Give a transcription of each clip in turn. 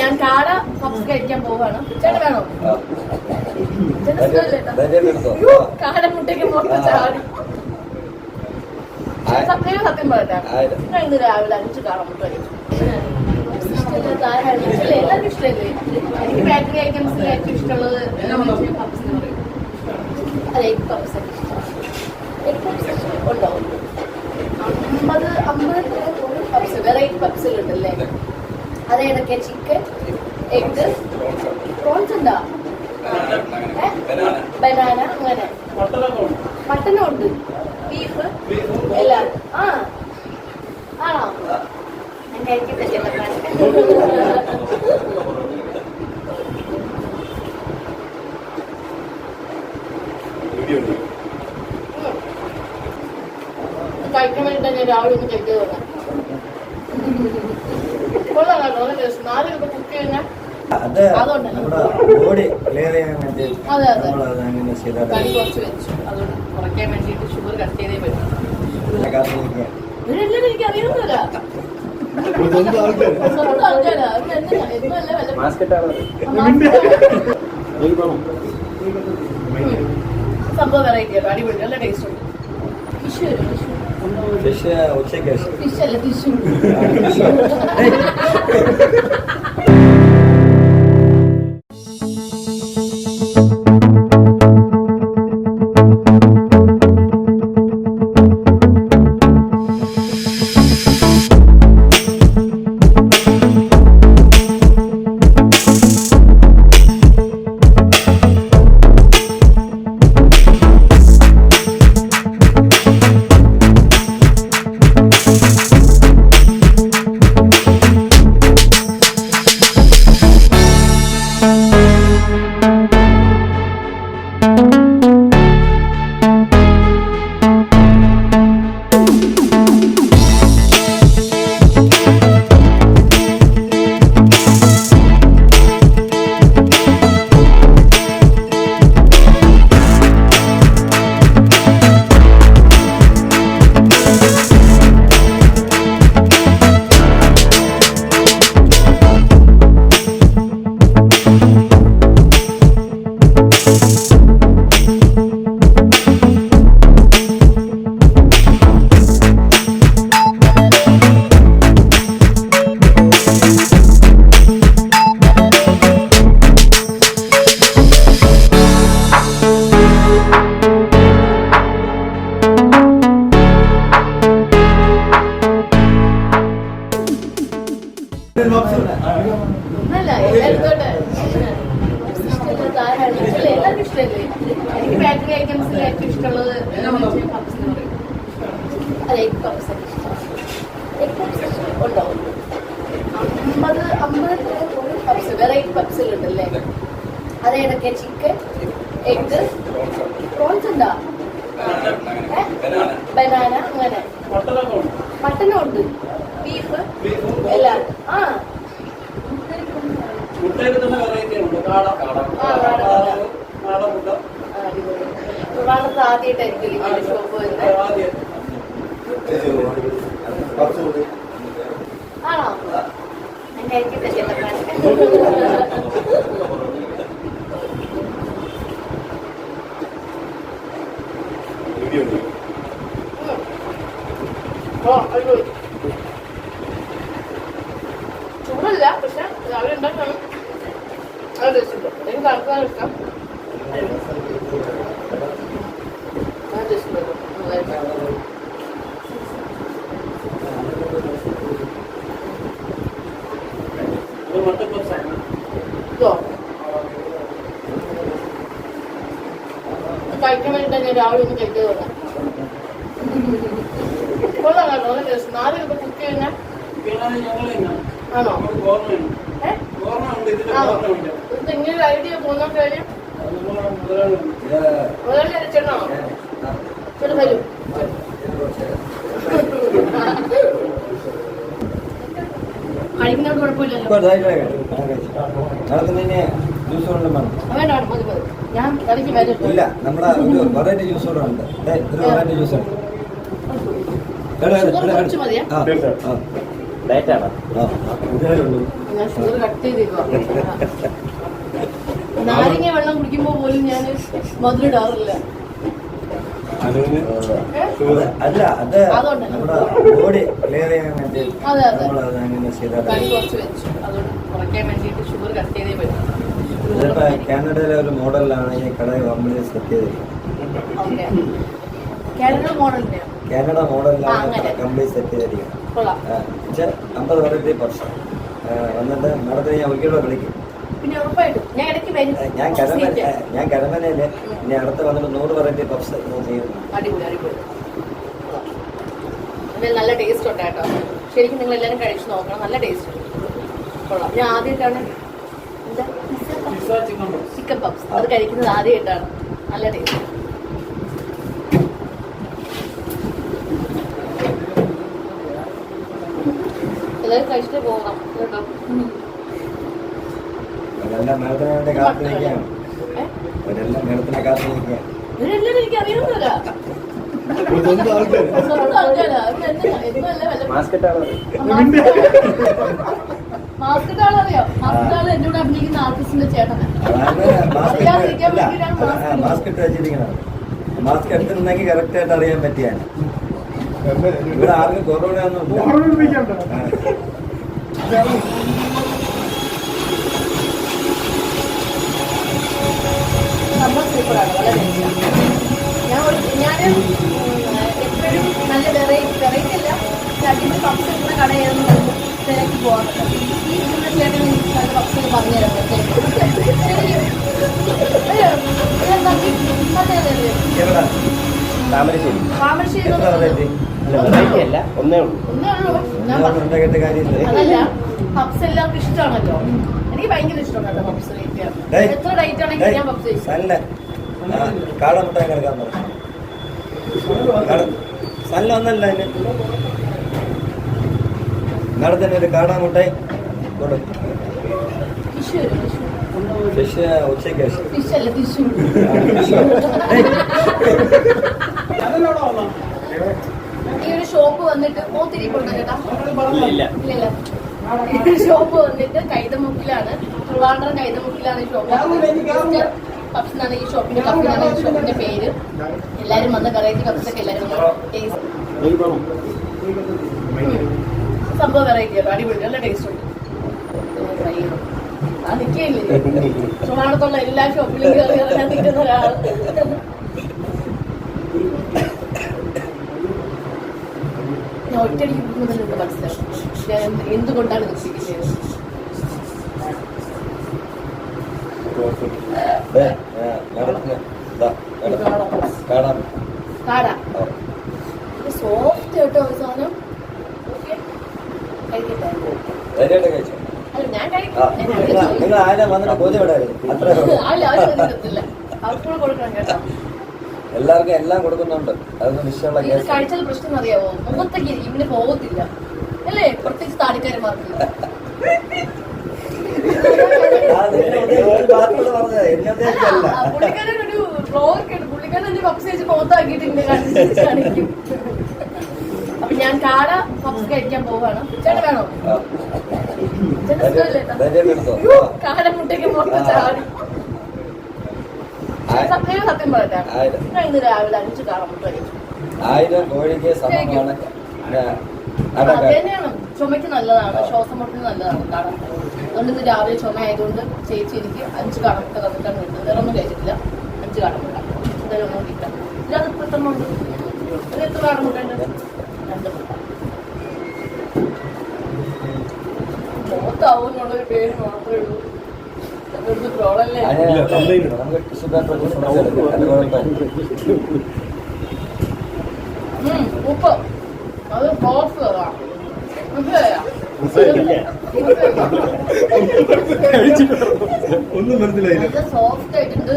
ഞാൻ കാട പപ്സ് കഴിക്കാൻ പോവാണ്. ചേട്ടൻ വേണോ? കാട മുട്ടയ്ക്ക് പുറത്ത് ചാടി. സത്യം സത്യം പറയട്ടെ. ഞാൻ ഇന്ന് രാവിലെ അഞ്ച് കാട മുട്ട കഴിച്ചു. എല്ലാവർക്കും ഇഷ്ടമല്ലേ എനിക്ക് ബേക്കറി ഐറ്റംസിൽ ഏറ്റവും ഇഷ്ടമുള്ളത് പപ്സ് എന്ന് പറയും. അതെ എഗ് പപ്സ് ഒക്കെ ഇഷ്ടമാണ് എഗ് പപ്സ് ഉണ്ടോ അമ്പത് അമ്പത് പപ്സ് വെറൈറ്റി പപ്സിലുണ്ടല്ലേ അത് ഏതൊക്കെയാ? ചിക്കൻ എഗ് പ്രോൺസ് ഉണ്ടോ? ബനാന അങ്ങനെ. മട്ടനും ഉണ്ട്. ബീഫ് എല്ലാം. ആ. ആണോ? ഞാൻ കഴിക്കട്ടെ കഴിക്കാൻ വേണ്ടിട്ട് ഞാൻ രാവിലെ ഒന്ന് കഴിക്കാൻ തുടങ്ങാം കൊള്ളാം കേട്ടോ നല്ല ടേസ്റ്റ് നാല് രൂപ കുക്ക് കഴിഞ്ഞാൽ അത് നമ്മുടെ ബോഡി ക്ലിയർ ചെയ്യാൻ വേണ്ടി. നമ്മൾ അത് അങ്ങനെ ചെയ്താൽ സംഭവം വെറൈറ്റി അടിപൊളി നല്ല ടേസ്റ്റ് ഉണ്ട്. ഫിഷ് ഉച്ചയ്ക്ക് ശേഷം ഫിഷ് അല്ല ഐറ്റംസിൽ ഏറ്റവും ഇഷ്ടമുള്ളത് അതെ എഗ് പപ്സ് എഗ് പപ്സ് ഉണ്ടോ അമ്പത് അമ്പത് പപ്സ് വെറൈറ്റി പപ്സിലുണ്ടല്ലേ അത് ചിക്കൻ എഗ് പ്രോൺസ് ഉണ്ടോ? ബനാന അങ്ങനെ. മട്ടനും ഉണ്ട്. ബീഫ് എല്ലാം ആ. മുട്ടയിൽ തന്നെ വെറൈറ്റി ഉണ്ട്? കാട, കാട. നാടൻ മുട്ട ആ, അടിപൊളി. ട്രിവാൻഡ്രത്ത് ആദ്യമായിട്ടായിരിക്കും ഷോപ്പ് വരുന്നത്. ആണോ? ഞാൻ കഴിക്കട്ടെ ചെല്ലപ്പാൻ ചൂടല്ല പക്ഷെ രാവിലെ ഉണ്ടാക്കണം അത് ടേസ്റ്റ് ഉണ്ട് എനിക്ക് തണുക്കാൻ ഇഷ്ടം ആ ടേസ്റ്റ് ഉണ്ട് നന്നായിട്ട്. ഇത് മട്ടൻ പപ്സാണ് ഇതോ കഴിക്കാൻ വേണ്ടിട്ട് ഞാൻ രാവിലെ ഒന്ന് കഴിക്കാൻ തുടങ്ങാം കൊള്ളാം കേട്ടോ നല്ല ടേസ്റ്റ് നാല് രൂപ കുക്ക് കഴിഞ്ഞാൽ ആണോ? ഓർമ്മയുണ്ട് ഇത് ഇങ്ങനെ ഒരു ഐഡിയ തോന്നാൻ കാര്യം മുതലാളി അരച്ചെണ്ണോ വരൂ. കുഴപ്പമില്ലല്ലോ. വേണ്ട വേണ്ട മതി മതി ഞാൻ ഇടയ്ക്ക് വരും ഇല്ല നമ്മുടെ ഒരു വെറൈറ്റി ജ്യൂസ് കൂടെ ഉണ്ട്. ദേ, ഒരു വെറൈറ്റി ജ്യൂസ് ഉണ്ട്. കുറച്ച് മതിയെ? ഷുഗർ കട്ട് ചെയ്തിരുവാ നാരങ്ങ വെള്ളം കുടിക്കുമ്പോ പോലും ഞാൻ മധുരിടാറില്ല ഇടാറില്ല. അല്ല അത് നമ്മുടെ ബോഡി ക്ലിയർ ചെയ്യാൻ വേണ്ടി അതെ, അതെ. നമ്മളത് അങ്ങനെ ചെയ്താൽ കുറച്ച് വെച്ചു. അതുകൊണ്ട് കുറയ്ക്കാൻ വേണ്ടിയിട്ട് ഷുഗർ കട്ട് ചെയ്തേ പറ്റും. ഇതിപ്പോ കാനഡയിലെ ഒരു മോഡലിലാണ് ഈ കട കമ്പനി സെറ്റ് കാനഡ മോഡലിലാണ്. കമ്പനി സെറ്റ് ചെയ്തിരിക്കുന്നത്. അമ്പത് വെറൈറ്റി വർഷം. വന്നിട്ട് മാഡത്തിന് ഞാൻ ഒരിക്കലും വിളിക്കും. ഞാൻ ഞാൻ കരമനയിൽ ഇനി അടുത്ത് വന്നിട്ട് നൂറ് വെറൈറ്റി പഫ്സ് ഞാൻ ചെയ്യുന്നു. നല്ല ടേസ്റ്റ് ഉണ്ട് കേട്ടോ. ശരിക്കും നിങ്ങൾ എല്ലാവരും കഴിച്ചു നോക്കണം. നല്ല ടേസ്റ്റ് ഉണ്ട്. കൊള്ളാം. ഞാൻ ആദ്യമായിട്ടാണ് ചിക്കൻ പപ്സ്. അത് കഴിക്കുന്നത് ആദ്യമായിട്ടാണ്. നല്ല ടേസ്റ്റ് എല്ലാവരും കഴിച്ചിട്ട് പോകണം. കേട്ടോ? ഇവരെല്ലാവരും എനിക്ക് മാസ്കറ്റാണോ മാസ്കറ്റ് ആളറിയോ മാസ്ക് ഇട്ട് മാസ്ക് കറക്റ്റ് ആയിട്ട് അറിയാൻ പറ്റിയാണ് ഇവിടെ ആർക്കും കൊറോണ ഒന്നും ഞാൻ എപ്പോഴും നല്ല വെറൈറ്റി വെറൈറ്റി അല്ല. കടയായിരുന്നു. തിരക്കി പോകാറുണ്ട് ഈ ഇരിക്കുന്ന ചേട്ടൻ എനിക്ക് താമരശ്ശേരി. താമരശ്ശേരി. അല്ല ഒന്നേ ഉള്ളൂ. ഒന്നേ ഉള്ളൂ. പപ്സ് എല്ലാവർക്കും ഇഷ്ടമാണല്ലോ. എനിക്ക് ഭയങ്കര ഇഷ്ടമാണ് കേട്ടോ പപ്സ് എത്ര ആണെങ്കിൽ ഞാൻ പപ്സ് കഴിച്ചു സല്ല കാടമുട്ടായി കിടക്കാൻ പറഞ്ഞു സല്ല ഒന്നല്ല അതിന്. നടത്തിന് ഒരു കാടാമുട്ടായി ഫിഷ് ഉച്ചയ്ക്ക് ഈ ഒരു ഷോപ്പ് വന്നിട്ട് ഈ ഷോപ്പ് വന്നിട്ട് കൈതമുക്കിലാണ് ട്രിവാൻഡ്രം കൈതമുക്കിലാണ് ഈ ഷോപ്പ് പപ്സ് എന്നാണ് ഈ ഷോപ്പിന്റെ കപ്പിലാണ് ഈ ഷോപ്പിന്റെ പേര്. എല്ലാരും വന്ന് വെറൈറ്റി ഒക്കെ എല്ലാരും ടേസ്റ്റ് സംഭവം വെറൈറ്റി അടിപൊളി നല്ല ടേസ്റ്റ് ഉണ്ട്. ആ എല്ലാ ഷോപ്പിലും കയറി ഇറങ്ങാൻ നിൽക്കുന്ന ഒരാൾ ഞാൻ ഒറ്റയടിക്ക് ഞാൻ എന്തുകൊണ്ടാണ്. സോഫ്റ്റ് കേട്ടോ സാധനം കഴിക്കട്ടെ കഴിച്ചോ നിങ്ങൾ. ആരും വന്നിട്ട് വിടായിരുന്നു അത്രേ എല്ലാവർക്കും എല്ലാം കൊടുക്കുന്നുണ്ട്. അതൊന്നും വിഷയമുള്ള കേസ്. കഴിച്ചാൽ പ്രശ്നം അറിയാവോ? മുഖത്തേക്ക് ഇവിടെ പോകത്തില്ല. അല്ലേ? പ്രത്യേകിച്ച് താടിക്കാരന്മാർക്ക് ബ്ലോഗ് പുള്ളിക്കാരൻ എന്റെ പപ്സ് കഴിച്ച് കാണിക്കും. അപ്പൊ ഞാൻ കാട പപ്സ് കഴിക്കാൻ പോവാണ് ചേട്ടൻ വേണോ? ആയിരം. കോഴിക്ക് അടക്ക ചുമയ്ക്ക് നല്ലതാണ്. ശ്വാസം മുട്ടിന് നല്ലതാണ്. കാരണം അതുകൊണ്ട് ഇന്ന് രാവിലെ ചുമ ആയതുകൊണ്ട് ചേച്ചി എനിക്ക് അഞ്ച് കടമുട്ട തന്നിട്ടാണ് വിട്ടത് വേറെ ഒന്നും കഴിച്ചിട്ടില്ല. അഞ്ച് കടമുട്ട എന്തായാലും ഒന്നും കിട്ടാം ഇതിനകത്ത് എത്ര എത്ര കാടമുട്ട രണ്ട് മുട്ട. എന്നുള്ളൊരു പേര് മാത്രമേ ഉള്ളൂ. ട്രോളല്ലേ ഉപ്പ്. അത് ബോക്സ് മനസ്സിലായോ? ഒന്നും മനസ്സിലായില്ല. സോഫ്റ്റ് ആയിട്ടുണ്ട്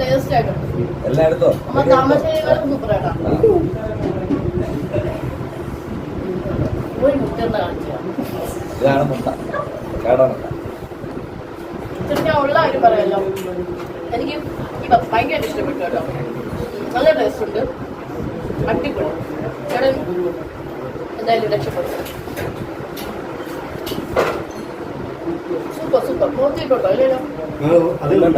ടേസ്റ്റ് ആയിട്ടുണ്ട് എല്ലാം നമ്മ താമരശ്ശേരികളും സൂപ്പറായിട്ടാ ആ. ഒരു മുട്ടെന്ന് കാണിച്ചു ഇതാണ് മുട്ട കേട മുട്ട ഞാൻ ഉള്ള കാര്യം പറയാലോ എനിക്ക് പ- ഭയങ്കരമായിട്ട് ഇഷ്ടപ്പെട്ടു കേട്ടോ. നല്ല ടേസ്റ്റ് ഉണ്ട് അടിപൊളി. ചേട്ടൻ എന്തായാലും രക്ഷപ്പെട്ടു സൂപ്പർ സൂപ്പർ. നോക്കിയിട്ടോ അല്ലല്ലോ.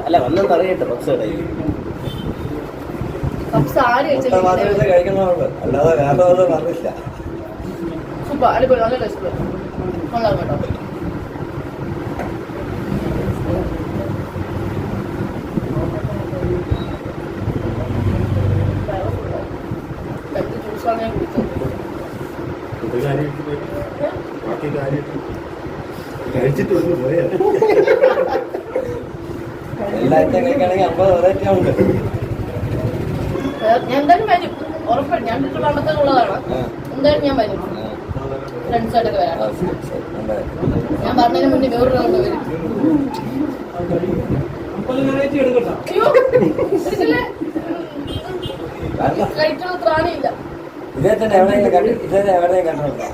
അല്ല വന്നെന്ന് അറിയട്ടെ പപ്സ് പപ്സ് ആര് പറഞ്ഞില്ല. സൂപ്പർ അടിപൊളി. നല്ല ടേസ്റ്റ് കൊള്ളാം കേട്ടോ. രണ്ട് ജ്യൂസാണ് ഞാൻ കുടിച്ചത്. ബാക്കി കാര്യം കഴിച്ചിട്ട് വന്ന് പോയാ. എല്ലായിട്ടും കഴിക്കുകയാണെങ്കിൽ അമ്പത് വെറൈറ്റി ഉണ്ട് ഞാൻ എന്തായാലും വരും. ഉറപ്പാണ് ഞാൻ ആ. എന്തായാലും ഞാൻ വരും. ഫ്രണ്ട്സായിട്ടൊക്കെ വരാം. ഞാൻ പറഞ്ഞതിന് മുന്നേ വരും. ത്രാണിയില്ല ഇതേ തന്നെ എവിടെയെങ്കിലും കണ്ടു ഇതേ എവിടെയും കണ്ടിട്ടുണ്ടോ?